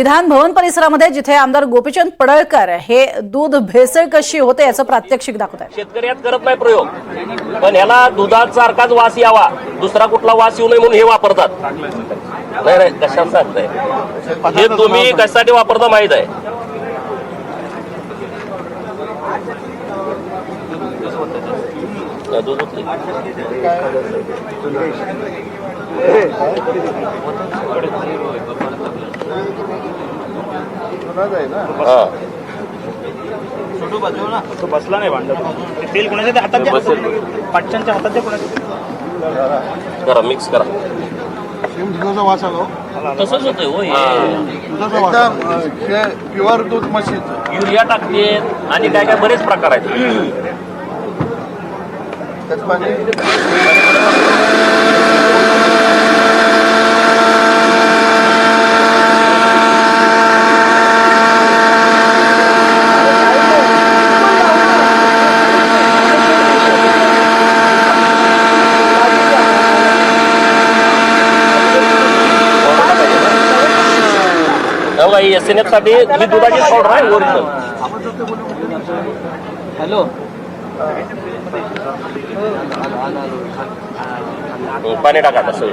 विधान भवन परिसरामध्ये जिथे आमदार गोपीचंद पडळकर हे दूध भेसळ कशी होते याचं प्रात्यक्षिक दाखवत आहे शेतकरी करत नाही प्रयोग. पण ह्याला दुधासारखाच वास यावा. दुसरा कुठला वास येऊ नये म्हणून हे वापरतात. नाही नाही कशाला सांगताय हे तुम्ही कशासाठी वापरता माहीत आहे? दूध तो बसला नाही भांडत. तेल कोणाच्या हातात हातात द्या कोणाच्या? करा मिक्स करा. दुधाचा वास आलो तसंच होतंय हो हे. एकदम प्युअर दूध म्हशीचं. युरिया टाकते आणि काय काय बरेच प्रकार आहेत त्याच पाणी एस एन एफसाठी ही दुधाची पावडर आहे ओरिजिनल हॅलो. पाणी टाका तसं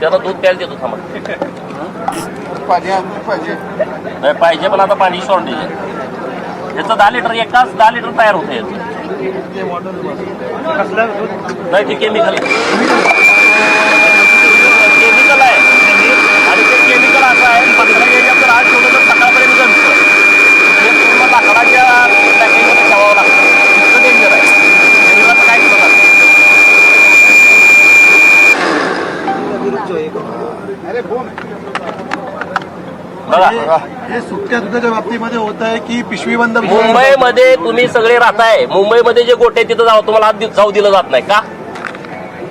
त्याला दूध प्यायला देतो थांबा. नाही पाहिजे पण आता पाणी शॉर्टेज आहे याचं दहा लिटर एकाच दहा लिटर तयार होतं याचं. नाही ते केमिकल आहे आणि ते केमिकल असं आहे पंधरा एरिया जर आज ठेवलं तर सकाळपर्यंत जमतं हे पूर्ण लाकडाच्या पॅकेजमध्ये ठेवावं लागतं इतकं डेंजर आहे केमिकल काय करत बघा. हे सुट्ट्या दुधाच्या बाबतीमध्ये होत आहे की पिशवी बंद मुंबईमध्ये तुम्ही सगळे राहताय. मुंबईमध्ये जे गोटे आहेत तिथं जाऊ तुम्हाला आत दि- जाऊ दिलं जात नाही का?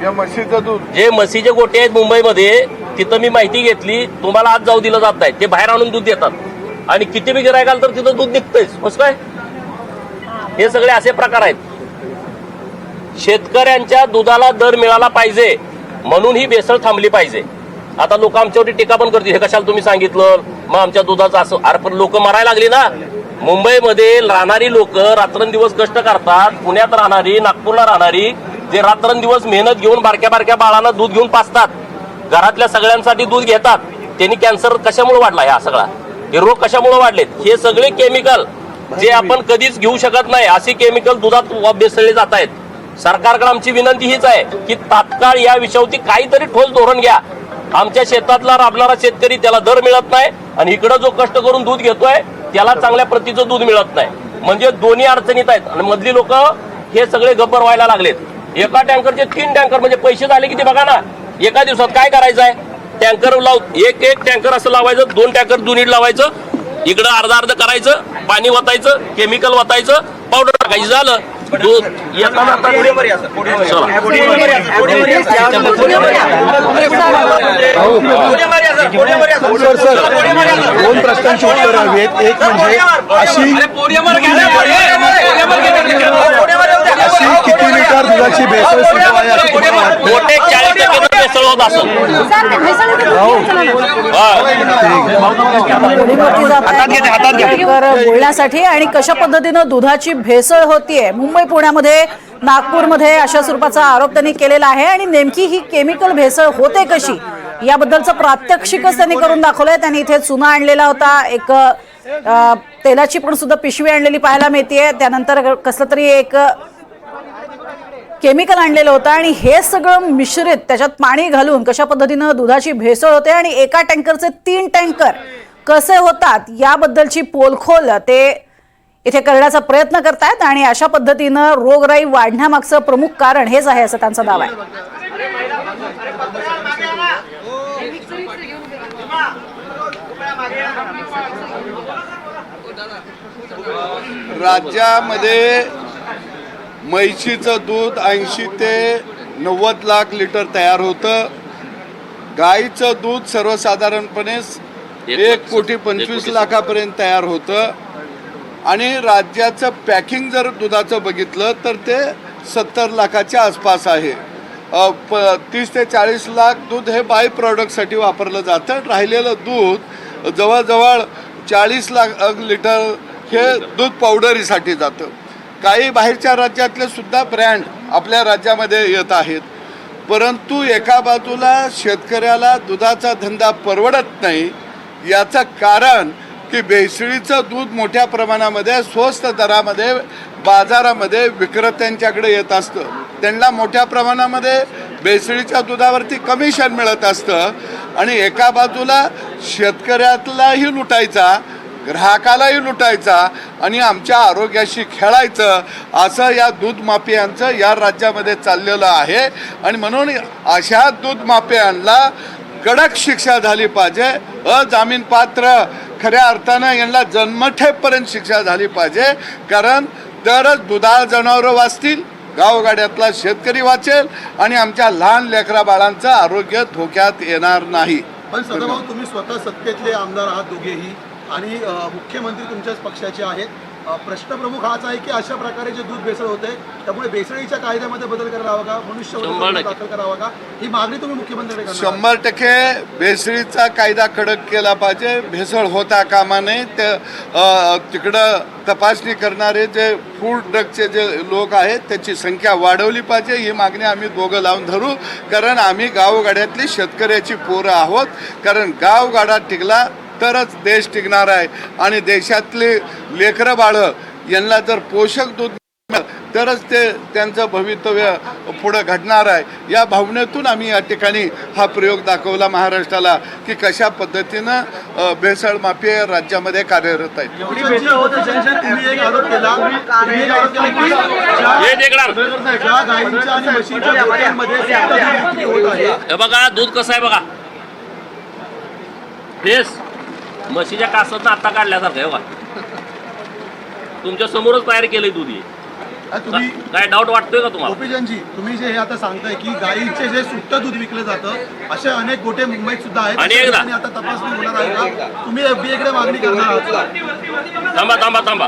या म्हशीचं दूध. जे म्हशीचे गोटे आहेत मुंबईमध्ये तिथं मी माहिती घेतली. तुम्हाला आज जाऊ दिलं जात नाही. ते बाहेर आणून दूध देतात. आणि किती बी गिरायकाल तर तिथं दूध निघतंयच. कसं काय? हे सगळे असे प्रकार आहेत. शेतकऱ्यांच्या दुधाला दर मिळाला पाहिजे म्हणून ही बेसळ थांबली पाहिजे. आता लोक आमच्यावरती टीका पण करतील. हे कशाला तुम्ही सांगितलं? मग आमच्या दुधाचं असं अरे पण लोक मरायला लागली ना. मुंबईमध्ये राहणारी लोक रात्रंदिवस कष्ट करतात. पुण्यात राहणारी नागपूरला राहणारी जे रात्रंदिवस मेहनत घेऊन बारक्या बारक्या बाळांना दूध घेऊन पाचतात. घरातल्या सगळ्यांसाठी दूध घेतात. त्यांनी कॅन्सर कशामुळे वाढला हा सगळा? हे रोग कशामुळे वाढलेत? हे सगळे केमिकल जे आपण कधीच घेऊ शकत नाही असे केमिकल दुधात बेसळले जात आहेत सरकारकडे आमची विनंती हीच आहे की तात्काळ या विषयावरती काहीतरी ठोस धोरण घ्या. आमच्या शेतातला राबणारा शेतकरी त्याला दर मिळत नाही आणि इकडं जो कष्ट करून दूध घेतोय त्याला चांगल्या प्रतीचं दूध मिळत नाही. म्हणजे दोन्ही अडचणीत आहेत आणि मधली लोक हे सगळे गब्बर व्हायला लागलेत. एका टँकरचे तीन टँकर म्हणजे पैसे झाले किती बघा ना एका दिवसात काय करायचं आहे टँकर लाव एक एक टँकर असं लावायचं दोन टँकर दोन्ही लावायचं इकडं अर्ध अर्ध करायचं पाणी वतायचं केमिकल वतायचं पावडर टाकायचं झालं दोन प्रश्नांची उत्तर हवी आहेत एक म्हणजे अशी अशी किती लिटर दुधाची भेसळ सुरू आहे असं तुम्हाला वाटतं होत असेल. बोलण्यासाठी आणि कशा पद्धतीनं दुधाची भेसळ होतीये मुंबई पुण्यामध्ये नागपूरमध्ये अशा स्वरूपाचा आरोप त्यांनी केलेला आहे आणि नेमकी ही केमिकल भेसळ होते कशी याबद्दलचं प्रात्यक्षिकच त्यांनी करून दाखवलंय. त्यांनी इथे चुना आणलेला होता एक तेलाची पण सुद्धा पिशवी आणलेली पाहायला मिळतीये. त्यानंतर कसलं तरी एक केमिकल आणलेलं होतं आणि हे सगळं मिश्रित त्याच्यात पाणी घालून कशा पद्धतीनं दुधाची भेसळ होते आणि एका टँकरचे तीन टँकर कसे होतात याबद्दलची पोलखोल ते इथे करण्याचा प्रयत्न करतायत आणि अशा पद्धतीनं रोगराई वाढण्यामागचं प्रमुख कारण हेच आहे असं त्यांचा दावा आहे. राज्यामध्ये म्हैशीचं दूध ऐंशी ते नव्वद लाख लिटर तयार होतं. गाईचं दूध सर्वसाधारणपणे एक कोटी- पंचवीस. लाखापर्यंत तयार होतं. आणि राज्याचं पॅकिंग जर दुधाचं बघितलं तर ते सत्तर लाखाच्या आसपास आहे. प तीस ते चाळीस लाख दूध हे बाय प्रॉडक्टसाठी वापरलं जातं. राहिलेलं दूध जवळजवळ चाळीस लाख लिटर हे दूध पावडरीसाठी जातं. काही बाहेरच्या राज्यातले सुद्धा ब्रँड आपल्या राज्यामध्ये येत आहेत. परंतु एका बाजूला शेतकऱ्याला दुधाचा धंदा परवडत नाही याचं कारण की भेसळीचं दूध मोठ्या प्रमाणामध्ये स्वस्त दरामध्ये बाजारामध्ये विक्रेत्यांच्याकडे येत असतं. त्यांना मोठ्या प्रमाणामध्ये भेसळीच्या दुधावरती कमिशन मिळत असतं आणि एका बाजूला शेतकऱ्यातलाही लुटायचा ग्राहकालाही लुटायचा आणि आमच्या आरोग्याशी खेळायचं असं या दूध माफियांचं या राज्यामध्ये चाललेलं आहे. आणि म्हणून अशा दूध माफियांना कडक शिक्षा झाली पाहिजे अजामीन पात्र खऱ्या अर्थानं यांना जन्मठेपर्यंत शिक्षा झाली पाहिजे कारण तरच दुधाळ जनावरं वाचतील गावगाड्यातला शेतकरी वाचेल आणि आमच्या लहान लेकरा बाळांचं आरोग्य धोक्यात येणार नाही. पण सदाभाऊ तुम्ही स्वतः सत्तेतले आमदार आहात दोघेही. आणि मुख्यमंत्री तुमच्याच पक्षाचे आहेत. प्रश्न प्रमुख हाच आहे की अशा प्रकारे जे दूध भेसळ होते त्यामुळे भेसळीच्या कायद्यामध्ये बदल करायला हवा का टक्के. दाखल करावा का? ही मागणी तुम्ही मुख्यमंत्र्यांकडे करणार शंभर टक्के भेसळीचा कायदा कडक केला पाहिजे. भेसळ होता कामा नये. ते तिकडं तपासणी करणारे जे फूड ड्रगचे जे लोक आहेत त्याची संख्या वाढवली पाहिजे. ही मागणी आम्ही दोघं लावून धरू. कारण आम्ही गावगाड्यातली शेतकऱ्याची पोरं आहोत. कारण गावगाडा टिकला तरच देश टिकणार आहे. आणि देशातली लेकरं बाळं यांना जर पोषक दूध मिळालं तरच ते त्यांचं भवितव्य पुढं घडणार आहे. या भावनेतून आम्ही या ठिकाणी हा प्रयोग दाखवला महाराष्ट्राला की कशा पद्धतीनं भेसळ माफी राज्यामध्ये कार्यरत हे आहे हे बघा दूध कसं आहे बघा. बेस म्हशीच्या कासाचं आता काढल्यासारखं आहे बघा. तुमच्या समोरच तयार केलंय दूध हे. तुम्ही काय डाऊट वाटतोय का तुम्हाला? तुम्ही जे हे आता सांगताय की गायीचे जे सुट्ट दूध विकलं जातं असे अनेक गोटे मुंबईत सुद्धा आहेत. आणि एकदा. आणि आता तपासणी होणार आहे का? तुम्ही एफडीए कडे मागणी करणार आहात का? थांबा थांबा थांबा.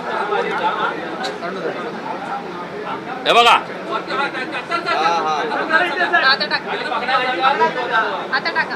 हे बघा. आता टाका. आता टाका.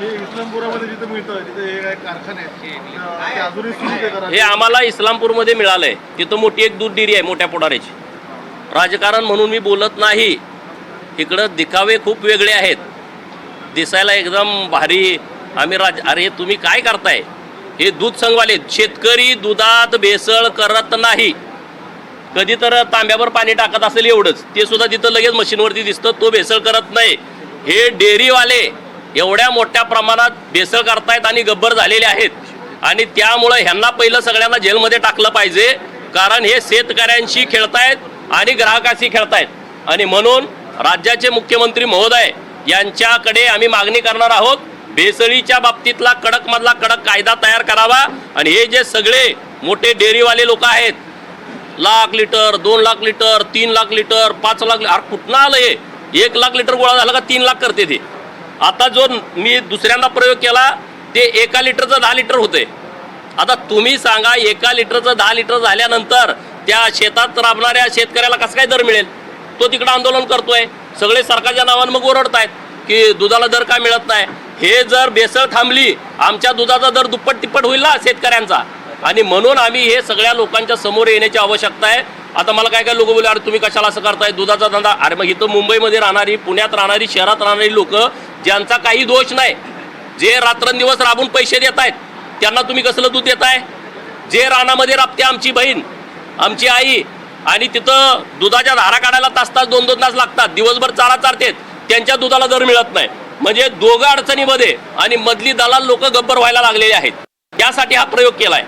हे इस्लामपुरामध्ये जिथे मिळतं तिथे हे काय कारखाने आहेत? ते अजूनही सुरू आहे. करा हे आम्हाला इस्लामपूरमध्ये मिळालंय. तिथं मोठी एक दूध डेअरी आहे मोठ्या पोटाऱ्याची राजकारण म्हणून मी बोलत नाही. इकडं दिखावे खूप वेगळे आहेत. दिसायला एकदम भारी. आम्ही राज अरे तुम्ही काय करताय? हे दूध संघवाले शेतकरी दुधात भेसळ करत नाही. कधी तर तांब्यावर पाणी टाकत असेल एवढंच. ते सुद्धा तिथं लगेच मशीनवरती दिसतं. तो भेसळ करत नाही. हे डेअरीवाले एवढ्या मोठ्या प्रमाणात बेसळ करतायत आणि गब्बर झालेले आहेत. आणि त्यामुळं ह्यांना पहिलं सगळ्यांना जेलमध्ये टाकलं पाहिजे कारण हे शेतकऱ्यांशी खेळतायत आणि ग्राहकाशी खेळतायत. आणि म्हणून राज्याचे मुख्यमंत्री महोदय यांच्याकडे आम्ही मागणी करणार आहोत भेसळीच्या बाबतीतला कडकमधला कडक कायदा तयार करावा. आणि हे जे सगळे मोठे डेअरीवाले लोक आहेत लाख लिटर दोन लाख लिटर तीन लाख लिटर पाच लाख अरे कुठनं आलं हे? एक लाख लिटर गोळा झाला का तीन लाख करते ते? आता जो मी दुसऱ्यांदा प्रयोग केला ते एका लिटरचं दहा लिटर होते. आता तुम्ही सांगा एका लिटरचं दहा लिटर झाल्यानंतर त्या शेतात राबणाऱ्या शेतकऱ्याला कसं काय दर मिळेल? तो तिकडं आंदोलन करतोय. सगळे सरकारच्या नावानं मग ओरडतायत की दुधाला दर का मिळत नाही? हे जर बेसळ थांबली आमच्या दुधाचा दर दुप्पट तिप्पट होईल ना शेतकऱ्यांचा. आणि म्हणून आम्ही हे सगळ्या लोकांच्या समोर येण्याची आवश्यकता आहे. आता मला काय काय लोक बोलले? अरे तुम्ही कशाला असं करताय? दुधाचा धंदा? अरे मग इथं मुंबईमध्ये राहणारी पुण्यात राहणारी शहरात राहणारी लोक ज्यांचा काही दोष नाही जे रात्रंदिवस राबून पैसे देत आहेत त्यांना तुम्ही कसलं दूध देताय? जे रानामध्ये राबते आमची बहीण आमची आई आणि तिथं दुधाच्या धारा काढायला तास तास दोन दोन तास लागतात दिवसभर चारा चारतेत त्यांच्या दुधाला दर मिळत नाही. म्हणजे दोघं अडचणीमध्ये आणि मधली दलाल लोक गब्बर व्हायला लागलेले आहेत. त्यासाठी हा प्रयोग केला आहे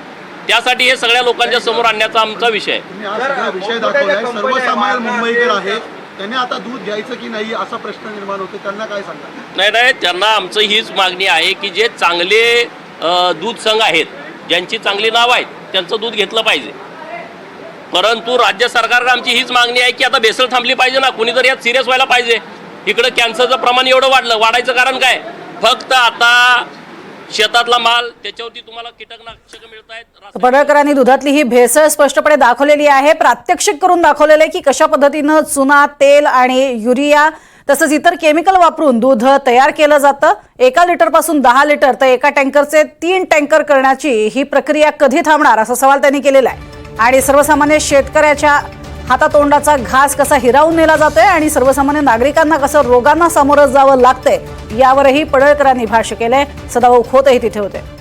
त्यासाठी हे सगळ्या लोकांच्या समोर आणण्याचा आमचा विषय आहे. तुम्ही आज सगळा विषय दाखवलाय. सर्वसामान्य मुंबईकर आहे त्यांनी आता दूध घ्यायचं की नाही असा प्रश्न निर्माण होतो त्यांना काय सांगा नाही नाही त्यांना आमचं हीच मागणी आहे की जे चांगले अ, दूध संघ आहेत ज्यांची चांगली नाव आहेत त्यांचं दूध घेतलं पाहिजे. परंतु राज्य सरकारला आमची हीच मागणी आहे की आता भेसळ थांबली पाहिजे ना. कुणीतरी यात सिरियस व्हायला पाहिजे. इकडं कॅन्सरचं प्रमाण एवढं वाढलं. वाढायचं कारण काय? फक्त आता शेतातला माल त्याच्यावरती तुम्हाला कीटकनाशक मिळत आहेत पडळकरांनी दुधातली ही भेसळ स्पष्टपणे दाखवलेली आहे. प्रात्यक्षिक करून दाखवलेलं आहे की कशा पद्धतीनं चुना तेल आणि युरिया तसंच इतर केमिकल वापरून दूध तयार केलं जातं. एका लिटरपासून दहा लिटर तर एका टँकरचे तीन टँकर करण्याची ही प्रक्रिया कधी थांबणार असा सवाल त्यांनी केलेला आहे. आणि सर्वसामान्य शेतकऱ्याच्या हातातोंडाचा घास कसा हिरावून नेला जातोय आणि सर्वसामान्य नागरिकांना कसं रोगांना सामोरं जावं लागतंय यावरही पडळकरांनी भाष्य केलंय. सदाभाऊ खोतही तिथे होते.